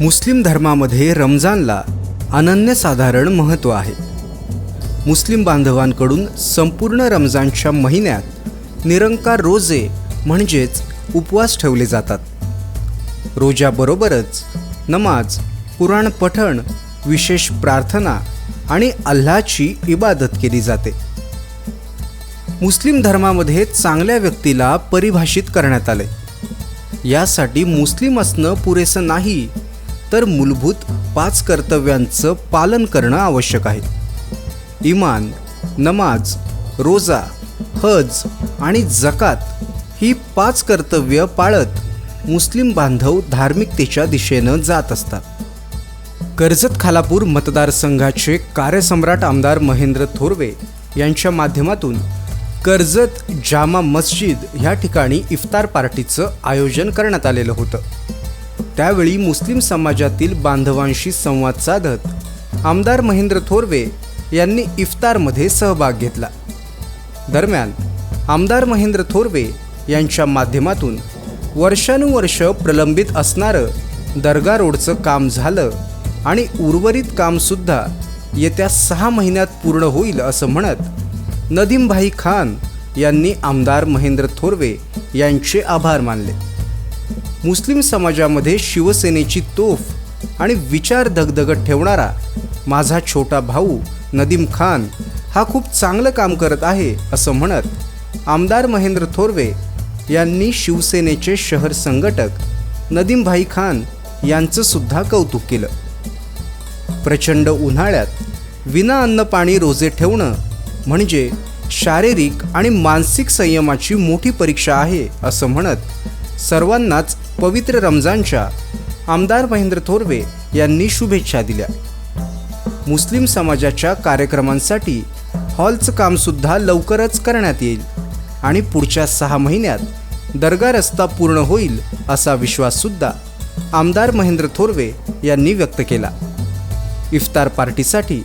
मुस्लिम धर्मामध्ये रमजानला अनन्यसाधारण महत्त्व आहे. मुस्लिम बांधवांकडून संपूर्ण रमजानच्या महिन्यात निरंकार रोजे म्हणजेच उपवास ठेवले जातात. रोजाबरोबरच नमाज कुराण पठण विशेष प्रार्थना आणि अल्लाची इबादत केली जाते. मुस्लिम धर्मामध्ये चांगल्या व्यक्तीला परिभाषित करण्यात आले. यासाठी मुस्लिम असणं पुरेसं नाही तर मूलभूत पाच कर्तव्यांचं पालन करणं आवश्यक आहे. इमान नमाज रोजा हज आणि जकात ही पाच कर्तव्य पाळत मुस्लिम बांधव धार्मिकतेच्या दिशेनं जात असतात. कर्जत खालापूर मतदारसंघाचे कार्यसम्राट आमदार महेंद्र थोरवे यांच्या माध्यमातून कर्जत जामा मस्जिद ह्या ठिकाणी इफ्तार पार्टीचं आयोजन करण्यात आलेलं होतं. त्यावेळी मुस्लिम समाजातील बांधवांशी संवाद साधत आमदार महेंद्र थोरवे यांनी इफ्तारमध्ये सहभाग घेतला. दरम्यान आमदार महेंद्र थोरवे यांच्या माध्यमातून वर्षानुवर्ष प्रलंबित असणारं दर्गा रोडचं काम झालं आणि उर्वरित कामसुद्धा येत्या सहा महिन्यात पूर्ण होईल असं म्हणत नदीमभाई खान यांनी आमदार महेंद्र थोरवे यांचे आभार मानले. मुस्लिम समाजामध्ये शिवसेनेची तोफ आणि विचार धगधगत ठेवणारा माझा छोटा भाऊ नदीम खान हा खूप चांगलं काम करत आहे असं म्हणत आमदार महेंद्र थोरवे यांनी शिवसेनेचे शहर संघटक नदीमभाई खान यांचं सुद्धा कौतुक केलं. प्रचंड उन्हाळ्यात विना अन्न पाणी रोजे ठेवणं म्हणजे शारीरिक आणि मानसिक संयमाची मोठी परीक्षा आहे असं म्हणत सर्वांनाच पवित्र रमजानच्या आमदार महेंद्र थोरवे यांनी शुभेच्छा दिल्या. मुस्लिम समाजाच्या कार्यक्रमांसाठी हॉलचं कामसुद्धा लवकरच करण्यात येईल आणि पुढच्या सहा महिन्यात दर्गा रस्ता पूर्ण होईल असा विश्वाससुद्धा आमदार महेंद्र थोरवे यांनी व्यक्त केला. इफ्तार पार्टीसाठी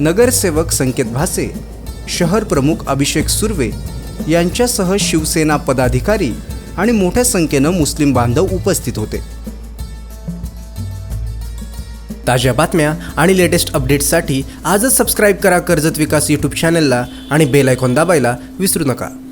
नगरसेवक संकेत भासे शहर प्रमुख अभिषेक सुर्वे यांच्यासह शिवसेना पदाधिकारी आणि मोठ्या संख्येनं मुस्लिम बांधव उपस्थित होते. ताज्या बातम्या आणि लेटेस्ट अपडेट्ससाठी आजच सबस्क्राईब करा कर्जत विकास यूट्यूब चॅनलला आणि बेल आयकॉन दाबायला विसरू नका.